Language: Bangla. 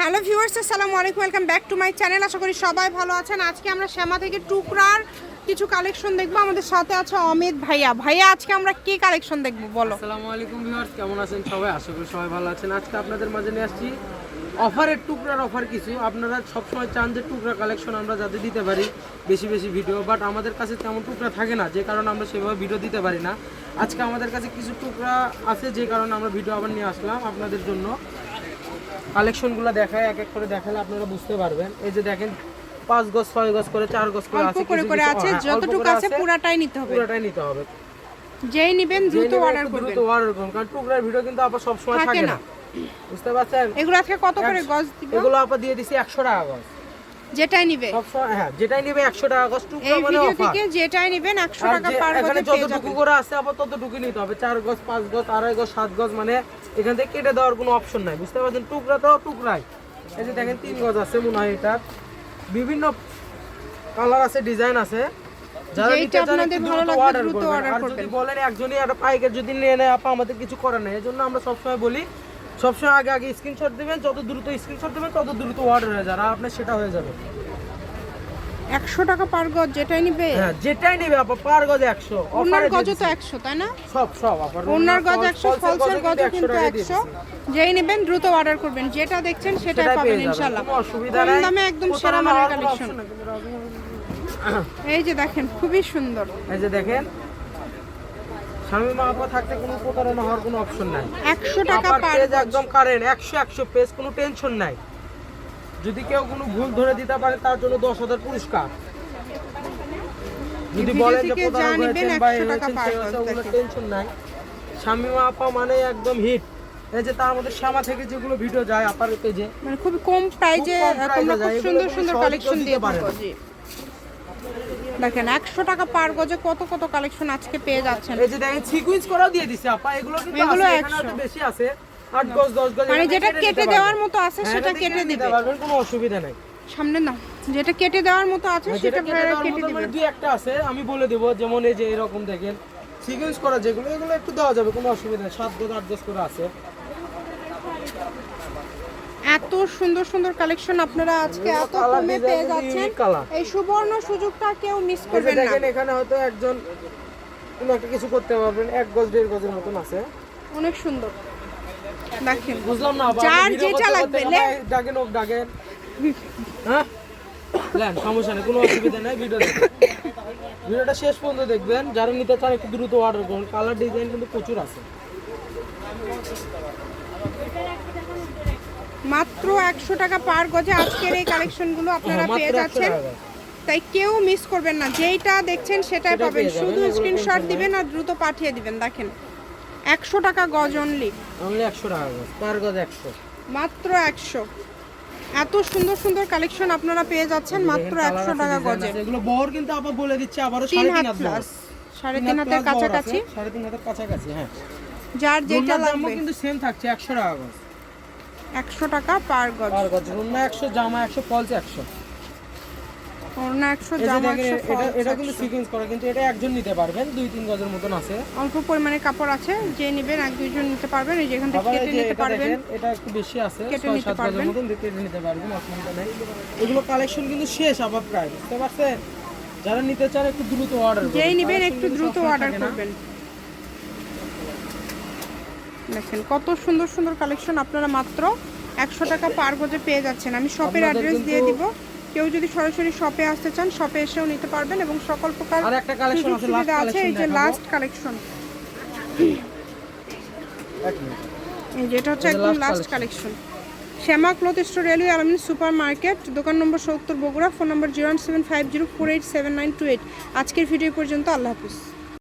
হ্যালো ভিউয়ার্স, আসসালামু আলাইকুম, welcome back to my channel. আশা করি সবাই ভালো আছেন। আজকে আমরা শ্যামা থেকে টুকরার কিছু কালেকশন দেখব। আমাদের সাথে আছে অমিত ভাইয়া। ভাইয়া, আজকে আমরা কি কালেকশন দেখব, বলো? আসসালামু আলাইকুম ভিউয়ার্স, কেমন আছেন সবাই? আশা করি সবাই ভালো আছেন। আজকে আপনাদের মাঝে নিয়ে আসছি অফারের টুকরার অফার কিছু। আপনারা সবসময় চান যে টুকরা কালেকশন আমরা যাতে দিতে পারি, বেশি বেশি ভিডিও। বাট আমাদের কাছে তেমন টুকরা থাকে না, যে কারণে আমরা সেভাবে ভিডিও দিতে পারি না। আজকে আমাদের কাছে কিছু টুকরা আছে, যে কারণে আমরা ভিডিও আবার নিয়ে আসলাম আপনাদের জন্য। কালেকশনগুলো দেখায় এক এক করে দেখালে আপনারা বুঝতে পারবেন। এই যে দেখেন পাঁচ গজ ছয় গজ করে চার গজ করে আছে করে করে আছে হ্যাঁ, যতটুকু আছে পুরাটাই নিতে হবে। পুরাটাই নিতে হবে। যেই নিবেন দ্রুত অর্ডার করবেন দ্রুত অর্ডার করুন, কারণ টুকরার ভিডিও কিন্তু আবার সব সময় থাকে না। বুঝতে পারছেন? এগুলো আজকে কত করে গজ দিব? এগুলো আপা দিয়ে দিছি একশো টাকা গজ। যেটাই নিবে। হ্যাঁ যেটাই নেবে একশো টাকা গজ টুকরা এই মানে ভিডিও থেকে যেটাই নিবেন একশো আর টাকা যে পার গজে যতটুকু করে আছে আবার ততটুকু নিতে হবে। চার গজ পাঁচ গজ আড়াই গজ সাত গজ মানে এখান থেকে কেটে দেওয়ার কোনো অপশন নাই বুঝতে পারছেন? টুকরা তো টুকরাই। এই যে দেখেন তিন গজ আছে মনে হয় এটার। বিভিন্ন কালার আছে ডিজাইন আছে। আপনাদের ভালো লাগবে করবেন। আর যদি বলেন একজনই একটা পাইকার যদি নিয়ে নেয় আপা আমাদের কিছু করার নেই এই জন্য আমরা সবসময় বলি সবসময় আগে আগে স্ক্রিনশট দিবেন যত দ্রুত স্ক্রিনশট দেবেন তত দ্রুত অর্ডার হয়ে যাবে। আর আপনার সেটা হয়ে যাবে। একশো টাকা পার গজ যেটাই নিবে? হ্যাঁ যেটাই নেবে আপা পার গজ একশো। ওনার গজও তো একশো তাই না? সব সব আপার ওনার গজ একশো ফলসের গজ কিন্তু একশো। যেই নেবেন দ্রুত অর্ডার করবেন। যেটা দেখছেন সেটাই পাবেন ইনশাল্লাহ। কম নাই। দামে একদম সেরা মানের কালেকশন এই যে দেখেন খুবই সুন্দর। এই যে দেখেন স্বামী মা আপা থাকতে কোনো প্রতারণা হওয়ার কোনো অপশন নাই। একশো টাকা পার পেজ একদম কারেন্ট একশো একশো পেজ কোনো টেনশন নাই। যদি কেউ কোনো ভুল ধরে দিতে পারে তার জন্য দশ হাজার পুরস্কার। যদি বলেন যে প্রতারণা হয়েছেন বা 100 টাকা হয়েছেন পার সে গজ হয়েছে, ওগুলো টেনশন নাই। স্বামী মা আপা মানে একদম হিট এই যে তার মধ্যে শ্যামা থেকে যেগুলো ভিডিও যায় আপার পেজে মানে কম প্রাইজে খুব কম তোমরা খুব সুন্দর সুন্দর কালেকশন দিয়ে দিতে পারে থাকো। না। জি। দেখেন একশো টাকা পার গজে কত কত কালেকশন আজকে পেয়ে যাচ্ছেন। এই যে দেখেন সিকুয়েন্স করাও দিয়ে দিছে আপা এগুলো কিন্তু এগুলো আছে, এখানে 100 হয়তো বেশি আছে 8 গজ 10 গজ মানে যেটা কেটে দেওয়ার মতো আছে হ্যাঁ, সেটা কেটে দিবে। পারবেন কোনো অসুবিধা নাই। সামনে নাও যেটা কেটে দেওয়ার মতো আছে সেটা কেটে ভাইরা কেটে মতো মানে দুই একটা আছে আমি বলে দেব যেমন এই যে এরকম দেখেন সিকুয়েন্স করা যেগুলো এগুলো একটু দেওয়া যাবে কোনো অসুবিধা নেই সাত গজ আট গজ করে আছে। এত সুন্দর সুন্দর কালেকশন আপনারা আজকে এত কমে পেয়ে যাচ্ছেন। এই সুবর্ণ সুযোগটা কেউ মিস করবেন না। দেখেন এখানে হয়তো একজন কোনো একটা কিছু করতে পারবেন এক গজ দেড় গজের মতন আছে। অনেক সুন্দর। দেখেন বুঝলাম না যার video যেটা লাগবে, ডাকেন হোক ডাকেন। হ্যাঁ? লেন সমস্যা নেই কোনো অসুবিধা নেই ভিডিও ভিডিওটা শেষ পর্যন্ত দেখবেন যারা নিতে চান একটু দ্রুত অর্ডার করুন। কালার ডিজাইন কিন্তু প্রচুর আছে। মাত্র একশো টাকা পার গজে আজকের এই কালেকশনগুলো আপনারা হ্যাঁ, পেয়ে যাচ্ছেন। তাই কেউ মিস করবেন না। যেইটা দেখছেন সেটাই পাবেন। শুধু স্ক্রিনশট দিবেন আর দ্রুত পাঠিয়ে দিবেন। দেখেন একশো টাকা গজ অনলি অনলি একশো টাকা গজ পার গজ একশো। মাত্র একশো। এত সুন্দর সুন্দর কালেকশন আপনারা পেয়ে যাচ্ছেন মাত্র একশো টাকা গজে। এগুলো বহর কিন্তু আবার বলে দিচ্ছে আবারও তিন হাত প্লাস সাড়ে তিন হাতের কাছাকাছি। সাড়ে তিন হাতের কাছাকাছি হ্যাঁ। যার যেটা লাগবে। কিন্তু সেম থাকছে একশো টাকা গজ। একশো টাকা পার গজ। পার গজ রুনা একশো জামা একশো ফলস একশো। ওড়না একশো জামা একশো এটা এটা কিন্তু 100 সিকোয়েন্স করা কিন্তু এটা একজন নিতে পারবেন দুই তিন গজের মতন আছে। অল্প পরিমাণে কাপড় আছে যে নেবেন এক দুইজন নিতে পারবেন এই যেখান থেকে কেটে নিতে পারবেন। এটা একটু বেশি আছে কেটে নিতে পারবেন। মতন কেটে নিতে পারবেন অসুবিধা নেই। এগুলো কালেকশন কিন্তু শেষ আবার প্রায় বুঝতে পারছেন? যারা নিতে চান একটু দ্রুত অর্ডার যেই নেবেন একটু দ্রুত অর্ডার করবেন। দেখেন কত সুন্দর সুন্দর কালেকশন আপনারা মাত্র একশো টাকা পার গজে পেয়ে যাচ্ছেন। আমি শপের অ্যাড্রেস দিয়ে দিব। কেউ যদি সরাসরি শপে আসতে চান শপে এসেও নিতে পারবেন এবং সকল প্রকার একটা কালেকশন আছে লাস্ট সুবিধা আছে এই যে লাস্ট কালেকশন যেটা হচ্ছে একদম last collection Shyama cloth store railway Alamin super market দোকান নম্বর সত্তর বগুড়া ফোন নম্বর zero seven five zero four eight seven nine two eight আজকের ভিডিও পর্যন্ত আল্লাহ হাফিজ।